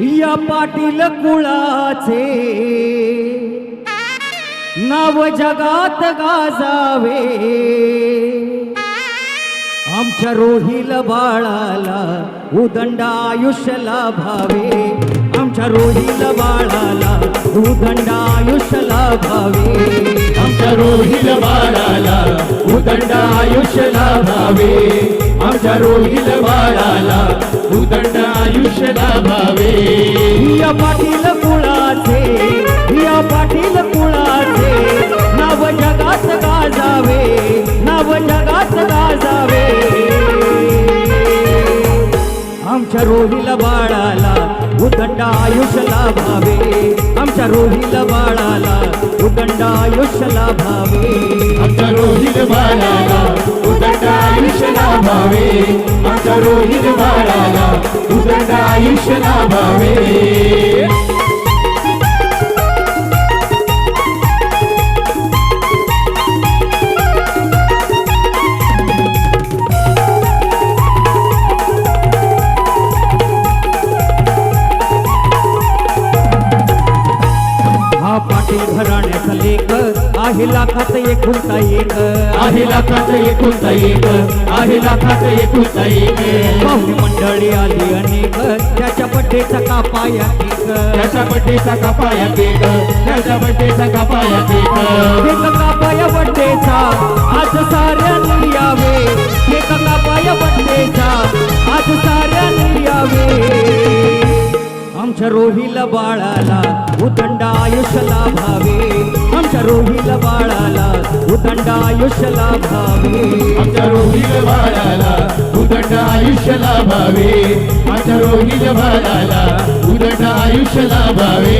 या पाटील कुळाचे. नाव जगात गाजावे. आमच्या रोहिल बाळाला उदंड आयुष्य लाभावे आमच्या रोहिल बाळाला उदंड आयुष्य लाभावे आमच्या रोहिल बाळाला उदंड आयुष्य लाभावे आमच्या रोहिल बाळाला उदंड आयुष्य लाभावे या पाटील कुळाचे या पाटील कुळाचे नाव जगात गाजावे नाव जगात गाजावे. आमच्या रोहिल बाळाला उदंड आयुष्य लाभावे आमच्या रोहिल बाळाला उदंड आयुष्य लाभावे आमच्या रोहिल बाळाला उदंड आयुष्य लाभावे रोहिल बाळाला उदंड आयुष्य लाभावे हा पाटील घराण्याचा लेख आहे लाखात एकुलता एक. आहे लाखात एकुलता एक. आहे लाखात एकुलता एक पाहुणी मंडळी आली अनेक त्याच्या बड्डेचा कापाया त्याच्या बड्डेचा कपाया केक त्याच्या बड्डेचा कपाया केक कापाया बड्डेचा आज साऱ्यांनी यावे. रोहिला बाळाला उदंड आयुष्य लाभावे आमच्या रोहिला बाळाला उदंड आयुष्य लाभावे आमच्या रोहिल बाळाला उदंड आयुष्य लाभावे आमच्या रोहिल बाळाला उदंड आयुष्य लाभावे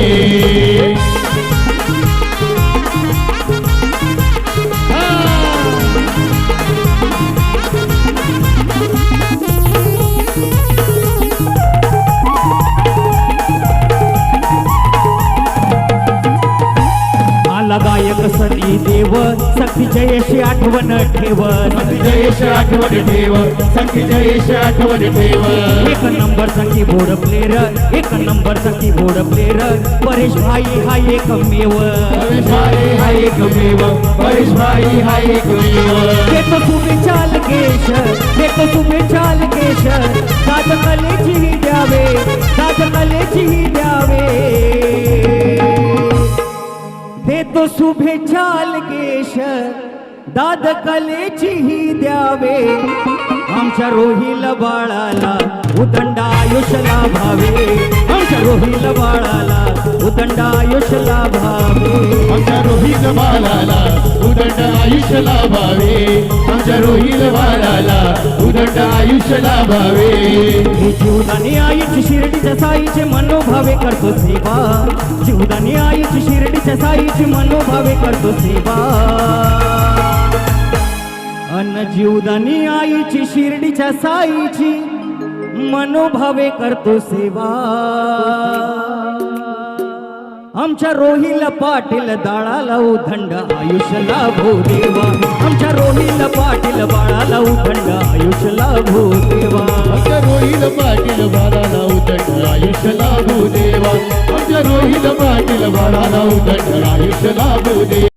जयशी आठवण ठेव जयेश आठवण ठेव संकी जयेश आठवण ठेव एक नंबर चा बोर्ड प्लेअर एक नंबर चा बोर्ड प्लेअर परेश भाई हा एकमेव. परेश भाई हा एकमेव परेश भाई हा एकमेव. देतो शुभेच्छा लकेश देतो शुभेच्छा लकेश दाद कलेची ही द्यावे दाद कलेची ही द्यावे. देतो शुभेच्छा लकेश दाद कलेची ही द्यावे. आमच्या रोहिल बाळाला उदंड आयुष्य लाभावे आमच्या रोहिल बाळाला उदंड आयुष्य लाभावे आमच्या रोहित बाळाला उदंड आयुष्य लाभावे आमच्या रोहित बाळाला उदंड आयुष्य लाभावे जीवदानी आईची शिर्डीच्या साईचे मनोभावे करतो सेवा. जीवदानी आईची शिर्डीच्या साईची मनोभावे करतो सेवा. जीवदानी आईची शिर्डीच्या साईची मनोभावे करतो सेवा. आमच्या रोहिल पाटील दाळाला उदंड आयुष्य लाभो देवा. आमच्या रोहिल पाटील बाळाला उदंड आयुष्य लाभो देवा. आमच्या रोहिल पाटील बाळाला उदंड आयुष्य लाभू देवा. आमच्या रोहित पाटील बाळाला उदंड आयुष्य लाभू देवा.